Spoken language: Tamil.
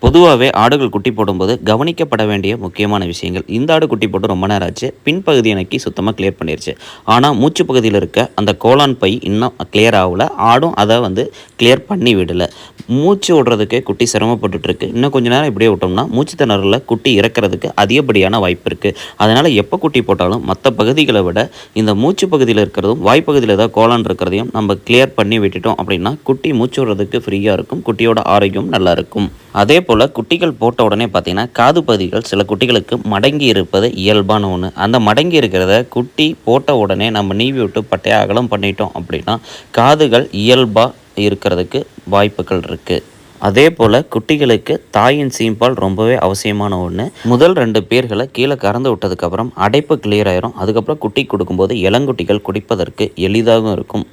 பொதுவாகவே ஆடுகள் குட்டி போடும்போது கவனிக்கப்பட வேண்டிய முக்கியமான விஷயங்கள். இந்த ஆடு குட்டி போட்டு ரொம்ப நேரம் ஆச்சு. பின்பகுதி எனக்கு சுத்தமாக கிளியர் பண்ணிருச்சு. ஆனால் மூச்சு பகுதியில் இருக்க அந்த கோலான் பை இன்னும் கிளியர் ஆகல. ஆடும் அதை வந்து கிளியர் பண்ணி விடலை. மூச்சு விடுறதுக்கே குட்டி சிரமப்பட்டுட்டு இருக்கு இன்னும் கொஞ்ச நேரம் இப்படியே விட்டோம்னா மூச்சு திணறல குட்டி இறக்கிறதுக்கு அதிகப்படியான வாய்ப்பு இருக்குது அதனால் எப்போ குட்டி போட்டாலும் மற்ற பகுதிகளை விட இந்த மூச்சு பகுதியில் இருக்கிறதும் வாய்ப்பகுதியில் ஏதாவது கோலான் இருக்கிறதையும் நம்ம கிளியர் பண்ணி விட்டுட்டோம் அப்படின்னா குட்டி மூச்சு விடுறதுக்கு ஃப்ரீயாக இருக்கும். குட்டியோட ஆரோக்கியம் நல்லா இருக்கும். அதே போல் குட்டிகள் போட்ட உடனே பார்த்தீங்கன்னா காது பகுதிகள் சில குட்டிகளுக்கு மடங்கி இருப்பது இயல்பான ஒன்று அந்த மடங்கி இருக்கிறத குட்டி போட்ட உடனே நம்ம நீவி விட்டு பட்டையை அகலம் பண்ணிட்டோம் அப்படின்னா காதுகள் இயல்பாக இருக்கிறதுக்கு வாய்ப்புகள் இருக்குது அதே போல் குட்டிகளுக்கு தாயின் சீம்பால் ரொம்பவே அவசியமான ஒன்று முதல் ரெண்டு பேர்களை கீழே கறந்து விட்டதுக்கப்புறம் அடைப்பு கிளியர் ஆயிரும். அதுக்கப்புறம் குட்டி கொடுக்கும்போது இளங்குட்டிகள் குடிப்பதற்கு எளிதாகவும் இருக்கும்.